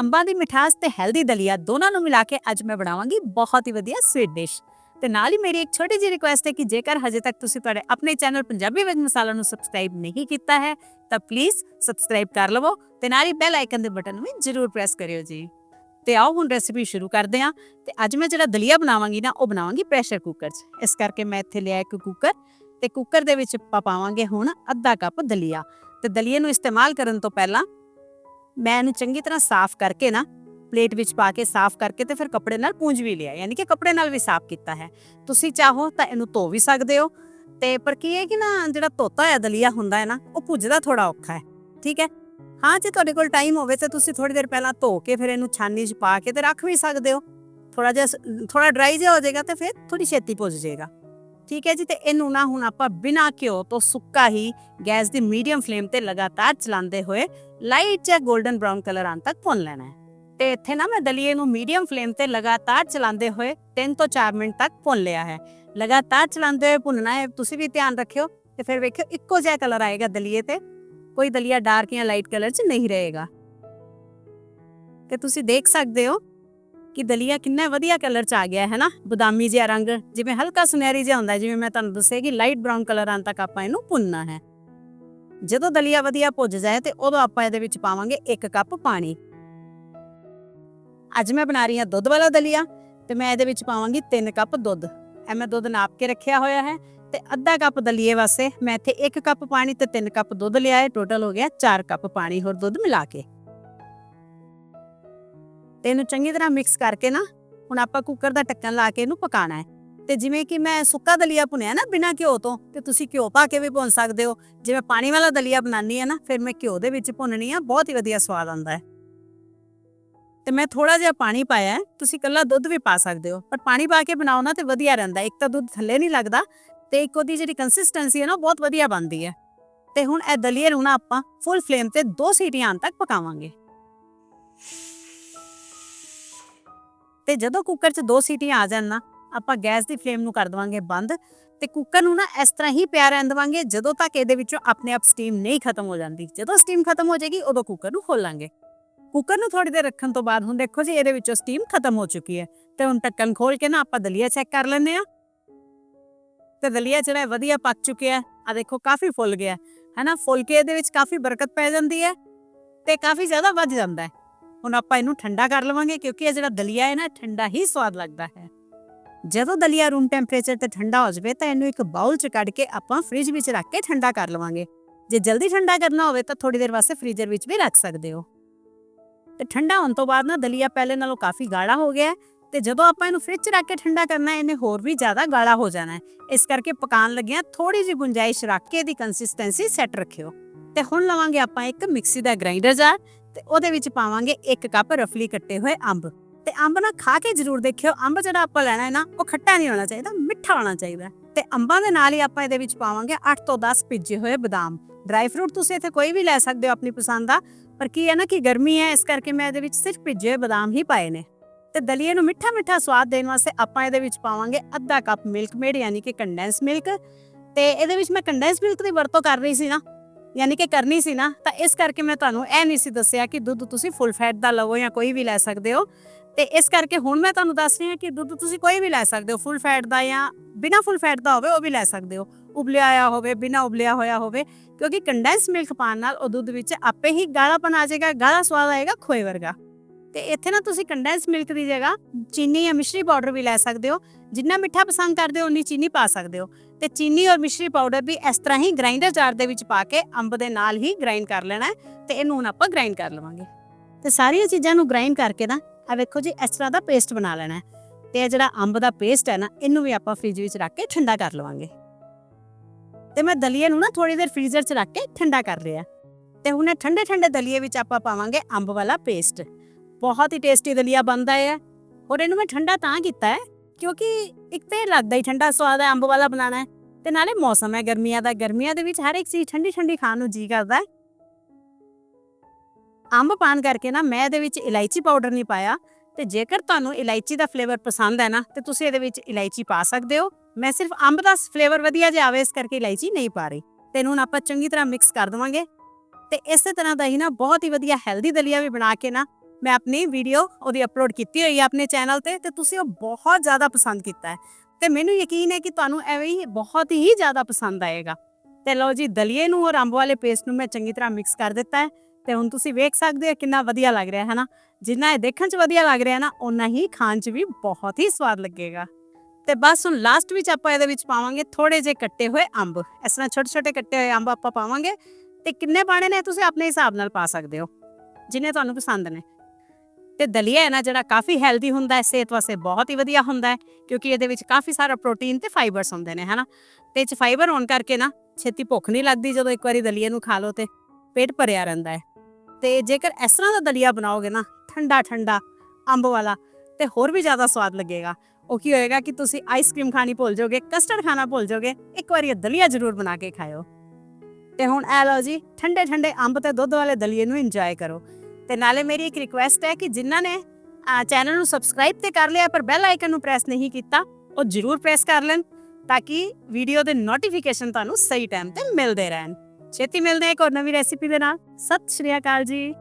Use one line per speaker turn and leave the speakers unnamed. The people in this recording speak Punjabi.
ਅੰਬਾਂ ਦੀ ਮਿਠਾਸ ਤੇ ਹੈਲਦੀ ਦਲੀਆ ਦੋਨਾਂ ਨੂੰ ਮਿਲਾ ਕੇ ਅੱਜ ਮੈਂ ਬਣਾਵਾਂਗੀ ਬਹੁਤ ਹੀ ਵਧੀਆ ਸਵੀਟ ਡਿਸ਼ ਤੇ ਨਾਲ ਹੀ ਮੇਰੀ ਇੱਕ ਛੋਟੀ ਜਿਹੀ ਰਿਕੁਐਸਟ ਹੈ ਕਿ ਜੇਕਰ ਹਜੇ ਤੱਕ ਤੁਸੀਂ ਤੁਹਾਡੇ ਆਪਣੇ ਚੈਨਲ ਪੰਜਾਬੀ ਵੈਜ ਮਸਾਲਾ ਨੂੰ ਸਬਸਕ੍ਰਾਈਬ ਨਹੀਂ ਕੀਤਾ ਹੈ, ਤਾਂ ਪਲੀਜ਼ ਸਬਸਕ੍ਰਾਈਬ ਕਰ ਲਵੋ ਤੇ ਨਾਲ ਹੀ ਬੈਲ ਆਈਕਨ ਦੇ ਬਟਨ ਵੀ ਜ਼ਰੂਰ ਪ੍ਰੈਸ ਕਰਿਓ ਜੀ। ਤੇ ਆਓ ਹੁਣ ਰੈਸਿਪੀ ਸ਼ੁਰੂ ਕਰਦੇ ਹਾਂ। ਤੇ ਅੱਜ ਮੈਂ ਜਿਹੜਾ ਦਲੀਆ ਬਣਾਵਾਂਗੀ ਨਾ, ਉਹ ਬਣਾਵਾਂਗੀ ਪ੍ਰੈਸ਼ਰ ਕੁੱਕਰ 'ਚ। ਇਸ ਕਰਕੇ ਮੈਂ ਇੱਥੇ ਲਿਆ ਇੱਕ ਕੁੱਕਰ ਤੇ ਕੁੱਕਰ ਦੇ ਵਿੱਚ ਆਪਾਂ ਪਾਵਾਂਗੇ ਹੁਣ ਅੱਧਾ ਕੱਪ ਦਲੀਆ। ਤੇ ਦਲੀਏ ਨੂੰ ਇਸਤੇਮਾਲ ਕਰਨ ਤੋਂ ਪਹਿਲਾਂ ਮੈਂ ਇਹਨੂੰ ਚੰਗੀ ਤਰ੍ਹਾਂ ਸਾਫ਼ ਕਰਕੇ ਨਾ ਪਲੇਟ ਵਿੱਚ ਪਾ ਕੇ ਸਾਫ਼ ਕਰਕੇ ਤੇ ਫਿਰ ਕੱਪੜੇ ਨਾਲ ਪੂੰਝ ਵੀ ਲਿਆ, ਯਾਨੀ ਕਿ ਕੱਪੜੇ ਨਾਲ ਵੀ ਸਾਫ਼ ਕੀਤਾ ਹੈ। ਤੁਸੀਂ ਚਾਹੋ ਤਾਂ ਇਹਨੂੰ ਧੋ ਵੀ ਸਕਦੇ ਹੋ। ਤੇ ਪਰ ਕੀ ਹੈ ਕਿ ਨਾ ਜਿਹੜਾ ਧੋਤਾ ਹੋਇਆ, ਦਲੀਆ ਹੁੰਦਾ ਹੈ ਨਾ, ਉਹ ਭੁੱਜਦਾ ਥੋੜਾ ਔਖਾ ਹੈ, ਠੀਕ ਹੈ? ਹਾਂ, ਜੇ ਤੁਹਾਡੇ ਕੋਲ ਟਾਈਮ ਹੋਵੇ ਤਾਂ ਤੁਸੀਂ ਥੋੜੀ ਦੇਰ ਪਹਿਲਾਂ ਧੋ ਕੇ ਫਿਰ ਇਹਨੂੰ ਛਾਨੀ 'ਚ ਪਾ ਕੇ ਤੇ ਰੱਖ ਵੀ ਸਕਦੇ ਹੋ। ਥੋੜਾ ਜਿਹਾ ਥੋੜਾ ਡਰਾਈ ਜਿਹਾ ਹੋ ਜਾਏਗਾ ਤੇ ਫਿਰ ਥੋੜੀ ਛੇਤੀ ਭੁੱਜ ਜਾਏਗਾ। ਠੀਕ ਹੈ ਜੀ, ਤੇ ਇਹਨੂੰ ਨਾ ਹੁਣ ਆਪਾਂ ਬਿਨਾ ਘਿਓ ਤੋਂ ਸੁੱਕਾ ਹੀ ਗੈਸ ਦੀ ਮੀਡੀਅਮ ਫਲੇਮ ਤੇ ਲਗਾਤਾਰ ਚਲਾਉਂਦੇ ਹੋਏ ਲਾਈਟ ਜਾਂ 골ਡਨ ਬ੍ਰਾਊਨ ਕਲਰ ਆਉਣ ਤੱਕ ਭੁੰਨ ਲੈਣਾ ਹੈ। ਤੇ ਇੱਥੇ ਨਾ ਮੈਂ ਦਲੀਏ ਨੂੰ ਮੀਡੀਅਮ ਫਲੇਮ ਤੇ ਲਗਾਤਾਰ ਚਲਾਉਂਦੇ ਹੋਏ 3 ਤੋਂ 4 ਮਿੰਟ ਤੱਕ ਭੁੰਨ ਲਿਆ ਹੈ। ਲਗਾਤਾਰ ਚਲਾਉਂਦੇ ਹੋਏ ਭੁੰਨਣਾ ਹੈ, ਤੁਸੀਂ ਵੀ ਧਿਆਨ ਰੱਖਿਓ ਤੇ ਫਿਰ ਵੇਖਿਓ ਇੱਕੋ ਜਿਹਾ ਕਲਰ ਆਏਗਾ ਦਲੀਏ ਤੇ, ਕੋਈ ਦਲੀਆ ਡਾਰਕ ਜਾਂ ਲਾਈਟ ਕਲਰ 'ਚ ਨਹੀਂ ਰਹੇਗਾ। ਤੇ ਤੁਸੀਂ ਦੇਖ ਸਕਦੇ ਹੋ ਕਿ ਦਲੀਆ ਕਿੰਨਾ ਵਧੀਆ ਕਲਰ 'ਚ ਆ ਗਿਆ, ਹੈ ਨਾ? ਬਦਾਮੀ ਜਿਹਾ ਰੰਗ, ਜਿਵੇਂ ਹਲਕਾ ਸੁਨਹਿਰੀ ਜਿਹਾ ਹੁੰਦਾ, ਜਿਵੇਂ ਮੈਂ ਤੁਹਾਨੂੰ ਦੱਸਿਆ ਕਿ ਲਾਈਟ ਬ੍ਰਾਊਨ ਕਲਰ ਆਉਣ ਤੱਕ ਆਪਾਂ ਇਹਨੂੰ ਭੁੰਨਣਾ ਹੈ। ਜਦੋਂ ਦਲੀਆ ਵਧੀਆ ਭੁੱਜ ਜਾਏ ਤੇ ਉਦੋਂ ਆਪਾਂ ਇਹਦੇ ਵਿੱਚ ਪਾਵਾਂਗੇ 1 ਕੱਪ ਪਾਣੀ। ਅੱਜ ਮੈਂ ਬਣਾ ਰਹੀ ਹਾਂ ਦੁੱਧ ਵਾਲਾ ਦਲੀਆ ਤੇ ਮੈਂ ਇਹਦੇ ਵਿੱਚ ਪਾਵਾਂਗੀ 3 ਕੱਪ ਦੁੱਧ। ਇਹ ਮੈਂ ਦੁੱਧ ਨਾਪ ਕੇ ਰੱਖਿਆ ਹੋਇਆ ਹੈ ਤੇ ਅੱਧਾ ਕੱਪ ਦਲੀਏ ਵਾਸਤੇ ਮੈਂ ਇੱਥੇ 1 ਕੱਪ ਪਾਣੀ ਤੇ 3 ਕੱਪ ਦੁੱਧ ਲਿਆ ਹੈ। ਟੋਟਲ ਹੋ ਗਿਆ 4 ਕੱਪ ਪਾਣੀ ਹੋਰ ਦੁੱਧ ਮਿਲਾ ਕੇ। ਤੇ ਇਹਨੂੰ ਚੰਗੀ ਤਰ੍ਹਾਂ ਮਿਕਸ ਕਰਕੇ ਨਾ, ਹੁਣ ਆਪਾਂ ਕੁੱਕਰ ਦਾ ਢੱਕਣ ਲਾ ਕੇ ਇਹਨੂੰ ਪਕਾਣਾ ਹੈ। ਤੇ ਜਿਵੇਂ ਕਿ ਮੈਂ ਸੁੱਕਾ ਦਲੀਆ ਭੁੰਨਿਆ ਨਾ ਬਿਨਾਂ ਘਿਓ ਤੋਂ, ਤੇ ਤੁਸੀਂ ਘਿਓ ਪਾ ਕੇ ਵੀ ਭੁੰਨ ਸਕਦੇ ਹੋ। ਜਿਵੇਂ ਪਾਣੀ ਵਾਲਾ ਦਲੀਆ ਬਣਾਉਣੀ ਹੈ ਨਾ, ਫਿਰ ਮੈਂ ਘਿਓ ਦੇ ਵਿੱਚ ਭੁੰਨਣੀ ਆ, ਬਹੁਤ ਹੀ ਵਧੀਆ ਸਵਾਦ ਆਉਂਦਾ ਹੈ। ਤੇ ਮੈਂ ਥੋੜਾ ਜਿਹਾ ਪਾਣੀ ਪਾਇਆ ਤੁਸੀਂ ਕੱਲਾ ਦੁੱਧ ਵੀ ਪਾ ਸਕਦੇ ਹੋ, ਪਰ ਪਾਣੀ ਪਾ ਕੇ ਬਣਾਓ ਨਾ ਤੇ ਵਧੀਆ ਰਹਿੰਦਾ ਇੱਕ ਤਾਂ ਦੁੱਧ ਥੱਲੇ ਨਹੀਂ ਲੱਗਦਾ, ਤੇ ਇੱਕ ਉਹਦੀ ਜਿਹੜੀ ਕੰਸਿਸਟੈਂਸੀ ਹੈ ਨਾ, ਉਹ ਬਹੁਤ ਵਧੀਆ ਬਣਦੀ ਹੈ। ਤੇ ਹੁਣ ਇਹ ਦਲੀਏ ਨੂੰ ਨਾ ਆਪਾਂ ਫੁੱਲ ਫਲੇਮ ਤੇ ਦੋ ਸੀਟੀਆਂ ਆਉਣ ਤੱਕ ਪਕਾਵਾਂਗੇ। ਤੇ ਜਦੋਂ ਕੁੱਕਰ 'ਚ ਦੋ ਸੀਟੀਆਂ ਆ ਜਾਣ ਨਾ, ਆਪਾਂ ਗੈਸ ਦੀ ਫਲੇਮ ਨੂੰ ਕਰ ਦਵਾਂਗੇ ਬੰਦ ਤੇ ਕੁੱਕਰ ਨੂੰ ਨਾ ਇਸ ਤਰ੍ਹਾਂ ਹੀ ਪਿਆ ਰਹਿਣ ਦਵਾਂਗੇ ਜਦੋਂ ਤੱਕ ਇਹਦੇ ਵਿੱਚੋਂ ਆਪਣੇ ਆਪ ਸਟੀਮ ਨਹੀਂ ਖਤਮ ਹੋ ਜਾਂਦੀ। ਜਦੋਂ ਸਟੀਮ ਖਤਮ ਹੋ ਜਾਏਗੀ, ਉਦੋਂ ਕੁੱਕਰ ਨੂੰ ਖੋਲਾਂਗੇ। ਕੁੱਕਰ ਨੂੰ ਥੋੜੀ ਦੇਰ ਰੱਖਣ ਤੋਂ ਬਾਅਦ ਹੁਣ ਦੇਖੋ ਜੀ, ਇਹਦੇ ਵਿੱਚੋਂ ਸਟੀਮ ਖਤਮ ਹੋ ਚੁੱਕੀ ਹੈ ਤੇ ਹੁਣ ਢੱਕਣ ਖੋਲ ਕੇ ਨਾ ਆਪਾਂ ਦਲੀਆ ਚੈੱਕ ਕਰ ਲੈਂਦੇ ਆ ਤੇ ਦਲੀਆ ਜਿਹੜਾ ਵਧੀਆ ਪੱਕ ਚੁੱਕਿਆ ਹੈ। ਆ ਦੇਖੋ, ਕਾਫੀ ਫੁੱਲ ਗਿਆ ਹੈ। ਨਾ ਫੁੱਲ ਕੇ ਇਹਦੇ ਵਿੱਚ ਕਾਫੀ ਬਰਕਤ ਪੈ ਜਾਂਦੀ ਹੈ ਤੇ ਕਾਫੀ ਜ਼ਿਆਦਾ ਵੱਧ ਜਾਂਦਾ ਹੈ। ਹੁਣ ਆਪਾਂ ਇਹਨੂੰ ਠੰਡਾ ਕਰ ਲਵਾਂਗੇ ਕਿਉਂਕਿ ਇਹ ਜਿਹੜਾ ਦਲੀਆ ਹੈ ਨਾ ਠੰਡਾ ਹੀ ਸਵਾਦ ਲੱਗਦਾ ਹੈ। ਜਦੋਂ ਦਲੀਆ ਰੂਮ ਟੈਂਪਰੇਚਰ ਤੇ ਠੰਡਾ ਹੋ ਜਾਵੇ ਤਾਂ ਇਹਨੂੰ ਇੱਕ ਬਾਉਲ 'ਚ ਕੱਢ ਕੇ ਆਪਾਂ ਫ੍ਰਿਜ ਵਿੱਚ ਰੱਖ ਕੇ ਠੰਡਾ ਕਰ ਲਵਾਂਗੇ। ਜੇ ਜਲਦੀ ਠੰਡਾ ਕਰਨਾ ਹੋਵੇ ਤਾਂ ਥੋੜੀ ਦੇਰ ਵਾਸਤੇ ਫ੍ਰੀਜ਼ਰ ਵਿੱਚ ਵੀ ਰੱਖ ਸਕਦੇ ਹੋ। ਤੇ ਠੰਡਾ ਹੋਣ ਤੋਂ ਬਾਅਦ ਨਾ ਦਲੀਆ ਪਹਿਲੇ ਨਾਲੋਂ ਕਾਫੀ ਗਾੜਾ ਹੋ ਗਿਆ ਤੇ ਜਦੋਂ ਆਪਾਂ ਇਹਨੂੰ ਫ੍ਰਿਜ 'ਚ ਰੱਖ ਕੇ ਠੰਡਾ ਕਰਨਾ ਹੈ, ਇਹਨੇ ਹੋਰ ਵੀ ਜ਼ਿਆਦਾ ਗਾੜਾ ਹੋ ਜਾਣਾ ਹੈ। ਇਸ ਕਰਕੇ ਪਕਾਉਣ ਲੱਗਿਆਂ ਥੋੜੀ ਜਿਹੀ ਗੁੰਜਾਇਸ਼ ਰੱਖ ਕੇ ਇਹਦੀ ਕੰਸਿਸਟੈਂਸੀ ਸੈੱਟ ਰੱਖਿਓ। ਤੇ ਹੁਣ ਲਵਾਂਗੇ ਆਪਾਂ ਇੱਕ ਮਿਕਸੀ ਦਾ ਗ੍ਰਾਈਂਡਰ ਜਾਰ ਤੇ ਉਹਦੇ ਵਿੱਚ ਪਾਵਾਂਗੇ 1 ਕੱਪ ਰਫਲੀ ਕੱਟੇ ਹੋਏ ਅੰਬ। ਤੇ ਅੰਬ ਨਾ ਖਾ ਕੇ ਜ਼ਰੂਰ ਦੇਖਿਓ, ਅੰਬ ਜਿਹੜਾ ਆਪਾਂ ਲੈਣਾ ਹੈ ਨਾ, ਉਹ ਖੱਟਾ ਨਹੀਂ ਹੋਣਾ ਚਾਹੀਦਾ, ਮਿੱਠਾ ਹੋਣਾ ਚਾਹੀਦਾ ਤੇ ਅੰਬਾਂ ਦੇ ਨਾਲ ਹੀ ਆਪਾਂ ਇਹਦੇ ਵਿੱਚ ਪਾਵਾਂਗੇ 8 ਤੋਂ 10 ਭਿੱਜੇ ਹੋਏ ਬਦਾਮ। ਡਰਾਈ ਫਰੂਟ ਤੁਸੀਂ ਇੱਥੇ ਕੋਈ ਵੀ ਲੈ ਸਕਦੇ ਹੋ ਆਪਣੀ ਪਸੰਦ ਦਾ, ਪਰ ਕੀ ਹੈ ਨਾ ਕਿ ਗਰਮੀ ਹੈ, ਇਸ ਕਰਕੇ ਮੈਂ ਇਹਦੇ ਵਿੱਚ ਸਿਰਫ ਭਿੱਜੇ ਹੋਏ ਬਦਾਮ ਹੀ ਪਾਏ ਨੇ। ਤੇ ਦਲੀਏ ਨੂੰ ਮਿੱਠਾ ਮਿੱਠਾ ਸਵਾਦ ਦੇਣ ਵਾਸਤੇ ਆਪਾਂ ਇਹਦੇ ਵਿੱਚ ਪਾਵਾਂਗੇ ਅੱਧਾ ਕੱਪ ਮਿਲਕ ਮੇਡ ਯਾਨੀ ਕਿ ਕੰਡੈਂਸ ਮਿਲਕ ਤੇ ਇਹਦੇ ਵਿੱਚ ਮੈਂ ਕੰਡੈਂਸ ਮਿਲਕ ਦੀ ਵਰਤੋਂ ਕਰ ਰਹੀ ਸੀ ਨਾ ਯਾਨੀ ਕਿ ਕਰਨੀ ਸੀ ਨਾ, ਤਾਂ ਇਸ ਕਰਕੇ ਮੈਂ ਤੁਹਾਨੂੰ ਇਹ ਨਹੀਂ ਸੀ ਦੱਸਿਆ ਕਿ ਦੁੱਧ ਤੁਸੀਂ ਫੁੱਲ ਫੈਟ ਦਾ ਲਵੋ ਜਾਂ ਕੋਈ ਵੀ ਲੈ ਸਕਦੇ ਹੋ। ਤੇ ਇਸ ਕਰਕੇ ਹੁਣ ਮੈਂ ਤੁਹਾਨੂੰ ਦੱਸ ਰਹੀ ਹਾਂ ਕਿ ਦੁੱਧ ਤੁਸੀਂ ਕੋਈ ਵੀ ਲੈ ਸਕਦੇ ਹੋ ਫੁੱਲ ਫੈਟ ਦਾ ਜਾਂ ਬਿਨਾ ਫੁੱਲ ਫੈਟ ਦਾ ਹੋਵੇ ਉਹ ਵੀ ਲੈ ਸਕਦੇ ਹੋ। ਉਬਲਿਆ ਹੋਇਆ ਹੋਵੇ, ਬਿਨਾ ਉਬਲਿਆ ਹੋਇਆ ਹੋਵੇ, ਕਿਉਂਕਿ ਕੰਡੈਂਸ ਮਿਲਕ ਪਾਣ ਨਾਲ ਉਹ ਦੁੱਧ ਵਿੱਚ ਆਪੇ ਹੀ ਗਾੜਾਪਨ ਆ ਜਾਏਗਾ ਗਾੜਾ ਸਵਾਦ ਆਏਗਾ, ਖੋਏ ਵਰਗਾ। ਤੇ ਇੱਥੇ ਨਾ ਤੁਸੀਂ ਕੰਡੈਂਸ ਮਿਲਕ ਦੀ ਜਗ੍ਹਾ ਚੀਨੀ ਜਾਂ ਮਿਸ਼ਰੀ ਪਾਊਡਰ ਵੀ ਲੈ ਸਕਦੇ ਹੋ। ਜਿੰਨਾ ਮਿੱਠਾ ਪਸੰਦ ਕਰਦੇ ਹੋ ਉਨੀ ਚੀਨੀ ਪਾ ਸਕਦੇ ਹੋ। ਤੇ ਚੀਨੀ ਔਰ ਮਿਸ਼ਰੀ ਪਾਊਡਰ ਵੀ ਇਸ ਤਰ੍ਹਾਂ ਹੀ ਗ੍ਰਾਈਂਡਰ ਜਾਰ ਦੇ ਵਿੱਚ ਪਾ ਕੇ ਅੰਬ ਦੇ ਨਾਲ ਹੀ ਗ੍ਰਾਈਂਡ ਕਰ ਲੈਣਾ ਹੈ ਤੇ ਇਹਨੂੰ ਹੁਣ ਆਪਾਂ ਗ੍ਰਾਈਂਡ ਕਰ ਲਵਾਂਗੇ। ਤੇ ਸਾਰੀਆਂ ਚੀਜ਼ਾਂ ਨੂੰ ਗ੍ਰਾਈਂਡ ਕਰਕੇ ਨਾ ਆ ਵੇਖੋ ਜੀ, ਇਸ ਤਰ੍ਹਾਂ ਦਾ ਪੇਸਟ ਬਣਾ ਲੈਣਾ ਹੈ। ਤੇ ਇਹ ਜਿਹੜਾ ਅੰਬ ਦਾ ਪੇਸਟ ਹੈ ਨਾ, ਇਹਨੂੰ ਵੀ ਆਪਾਂ ਫ੍ਰਿਜ ਵਿੱਚ ਰੱਖ ਕੇ ਠੰਡਾ ਕਰ ਲਵਾਂਗੇ। ਤੇ ਮੈਂ ਦਲੀਏ ਨੂੰ ਨਾ ਥੋੜੀ ਦੇਰ ਫ੍ਰੀਜ਼ਰ 'ਚ ਰੱਖ ਕੇ ਠੰਡਾ ਕਰ ਲਿਆ। ਤੇ ਹੁਣ ਇਹ ਠੰਡੇ ਠੰਡੇ ਦਲੀਏ ਵਿੱਚ ਆਪਾਂ ਪਾਵਾਂਗੇ ਅੰਬ ਵਾਲਾ ਪੇਸਟ ਬਹੁਤ ਹੀ ਟੇਸਟੀ ਦਲੀਆ ਬਣਦਾ ਹੈ। ਔਰ ਇਹਨੂੰ ਮੈਂ ਠੰਡਾ ਤਾਂ ਕੀਤਾ ਹੈ, ਕਿਉਂਕਿ ਇੱਕ ਤੇ ਲੱਗਦਾ ਹੀ ਠੰਡਾ ਸਵਾਦ ਹੈ, ਅੰਬ ਵਾਲਾ ਬਣਾਉਣਾ ਹੈ, ਤੇ ਨਾਲੇ ਮੌਸਮ ਹੈ ਗਰਮੀਆਂ ਦਾ। ਗਰਮੀਆਂ ਦੇ ਵਿੱਚ ਹਰ ਇੱਕ ਚੀਜ਼ ਠੰਡੀ ਠੰਡੀ ਖਾਣ ਨੂੰ ਜੀ ਕਰਦਾ ਹੈ। ਅੰਬ ਪਾਣ ਕਰਕੇ ਨਾ ਮੈਂ ਇਹਦੇ ਵਿੱਚ ਇਲਾਇਚੀ ਪਾਊਡਰ ਨਹੀਂ ਪਾਇਆ, ਤੇ ਜੇਕਰ ਤੁਹਾਨੂੰ ਇਲਾਇਚੀ ਦਾ ਫਲੇਵਰ ਪਸੰਦ ਹੈ ਨਾ, ਤੇ ਤੁਸੀਂ ਇਹਦੇ ਵਿੱਚ ਇਲਾਇਚੀ ਪਾ ਸਕਦੇ ਹੋ। ਮੈਂ ਸਿਰਫ ਅੰਬ ਦਾ ਫਲੇਵਰ ਵਧੀਆ ਜਿਹਾ ਆਵੇ, ਇਸ ਕਰਕੇ ਇਲਾਇਚੀ ਨਹੀਂ ਪਾ ਰਹੀ। ਤੇ ਇਹਨੂੰ ਹੁਣ ਆਪਾਂ ਚੰਗੀ ਤਰ੍ਹਾਂ ਮਿਕਸ ਕਰ ਦਵਾਂਗੇ। ਤੇ ਇਸੇ ਤਰ੍ਹਾਂ ਦਾ ਹੀ ਨਾ ਬਹੁਤ ਹੀ ਵਧੀਆ ਹੈਲਦੀ ਦਲੀਆ ਵੀ ਬਣਾ ਕੇ ਨਾ ਮੈਂ ਆਪਣੀ ਵੀਡੀਓ ਉਹਦੀ ਅਪਲੋਡ ਕੀਤੀ ਹੋਈ ਹੈ ਆਪਣੇ ਚੈਨਲ ਤੇ ਤੇ ਤੁਸੀਂ ਉਹ ਬਹੁਤ ਜ਼ਿਆਦਾ ਪਸੰਦ ਕੀਤਾ ਹੈ। ਤੇ ਮੈਨੂੰ ਯਕੀਨ ਹੈ ਕਿ ਤੁਹਾਨੂੰ ਐਵੇਂ ਹੀ ਬਹੁਤ ਹੀ ਜ਼ਿਆਦਾ ਪਸੰਦ ਆਏਗਾ। ਤੇ ਲਓ ਜੀ, ਦਲੀਏ ਨੂੰ ਔਰ ਅੰਬ ਵਾਲੇ ਪੇਸਟ ਨੂੰ ਮੈਂ ਚੰਗੀ ਤਰ੍ਹਾਂ ਮਿਕਸ ਕਰ ਦਿੱਤਾ ਹੈ। ਤੇ ਹੁਣ ਤੁਸੀਂ ਵੇਖ ਸਕਦੇ ਹੋ ਕਿੰਨਾ ਵਧੀਆ ਲੱਗ ਰਿਹਾ ਹੈ ਨਾ ਜਿੰਨਾ ਇਹ ਦੇਖਣ 'ਚ ਵਧੀਆ ਲੱਗ ਰਿਹਾ ਨਾ, ਓਨਾ ਹੀ ਖਾਣ 'ਚ ਵੀ ਬਹੁਤ ਹੀ ਸਵਾਦ ਲੱਗੇਗਾ। ਤੇ ਬਸ ਹੁਣ ਲਾਸਟ ਵਿੱਚ ਆਪਾਂ ਇਹਦੇ ਵਿੱਚ ਪਾਵਾਂਗੇ ਥੋੜੇ ਜਿਹੇ ਕੱਟੇ ਹੋਏ ਅੰਬ। ਇਸ ਤਰ੍ਹਾਂ ਛੋਟੇ ਛੋਟੇ ਕੱਟੇ ਹੋਏ ਅੰਬ ਆਪਾਂ ਪਾਵਾਂਗੇ। ਤੇ ਕਿੰਨੇ ਪਾਣੇ ਨੇ ਤੁਸੀਂ ਆਪਣੇ ਹਿਸਾਬ ਨਾਲ ਪਾ ਸਕਦੇ ਹੋ, ਜਿੰਨੇ ਤੁਹਾਨੂੰ ਪਸੰਦ ਨੇ। ਤੇ ਦਲੀਆ ਹੈ ਨਾ ਜਿਹੜਾ ਕਾਫੀ ਹੈਲਦੀ ਹੁੰਦਾ ਹੈ, ਸਿਹਤ ਵਾਸਤੇ ਬਹੁਤ ਹੀ ਵਧੀਆ ਹੁੰਦਾ ਹੈ, ਕਿਉਂਕਿ ਇਹਦੇ ਵਿੱਚ ਕਾਫੀ ਸਾਰਾ ਪ੍ਰੋਟੀਨ ਤੇ ਫਾਈਬਰਸ ਹੁੰਦੇ ਨੇ, ਹਨਾ? ਤੇ ਇਹ ਚ ਫਾਈਬਰ ਹੋਣ ਕਰਕੇ ਨਾ ਛੇਤੀ ਭੁੱਖ ਨਹੀਂ ਲੱਗਦੀ ਜਦੋਂ ਇੱਕ ਵਾਰੀ ਦਲੀਏ ਨੂੰ ਖਾ ਲਓ ਤੇ ਪੇਟ ਭਰਿਆ ਰਹਿੰਦਾ ਹੈ। ਤੇ ਜੇਕਰ ਇਸ ਤਰ੍ਹਾਂ ਦਾ ਦਲੀਆ ਬਣਾਓਗੇ ਨਾ, ਠੰਡਾ ਠੰਡਾ ਅੰਬ ਵਾਲਾ, ਤੇ ਹੋਰ ਵੀ ਜ਼ਿਆਦਾ ਸਵਾਦ ਲੱਗੇਗਾ। ਉਹ ਕੀ ਹੋਏਗਾ ਕਿ ਤੁਸੀਂ ਆਈਸਕ੍ਰੀਮ ਖਾਣੀ ਭੁੱਲ ਜਾਓਗੇ ਕਸਟਰਡ ਖਾਣਾ ਭੁੱਲ ਜਾਓਗੇ, ਇੱਕ ਵਾਰੀ ਇਹ ਦਲੀਆ ਜ਼ਰੂਰ ਬਣਾ ਕੇ ਖਾਓ ਤੇ ਹੁਣ ਇਹ ਲਓ ਜੀ, ਠੰਡੇ ਠੰਡੇ ਅੰਬ ਤੇ ਦੁੱਧ ਵਾਲੇ ਦਲੀਏ ਨੂੰ ਇੰਜੋਏ ਕਰੋ। ਤੇ ਨਾਲੇ ਮੇਰੀ ਇੱਕ ਰਿਕੁਐਸਟ ਹੈ ਕਿ ਜਿਨ੍ਹਾਂ ਨੇ ਚੈਨਲ ਨੂੰ ਸਬਸਕ੍ਰਾਈਬ ਤੇ ਕਰ ਲਿਆ ਪਰ ਬੈਲ ਆਈਕਨ ਨੂੰ ਪ੍ਰੈਸ ਨਹੀਂ ਕੀਤਾ, ਉਹ ਜ਼ਰੂਰ ਪ੍ਰੈਸ ਕਰ ਲੈਣ ਤਾਂ ਕਿ ਵੀਡੀਓ ਦੇ ਨੋਟੀਫਿਕੇਸ਼ਨ ਤੁਹਾਨੂੰ ਸਹੀ ਟਾਈਮ ਤੇ ਮਿਲਦੇ ਰਹਿਣ। ਛੇਤੀ ਮਿਲਦੇ ਹਾਂ ਇੱਕ ਹੋਰ ਨਵੀਂ ਰੈਸਿਪੀ ਦੇ ਨਾਲ। ਸਤਿ ਸ਼੍ਰੀ ਅਕਾਲ ਜੀ।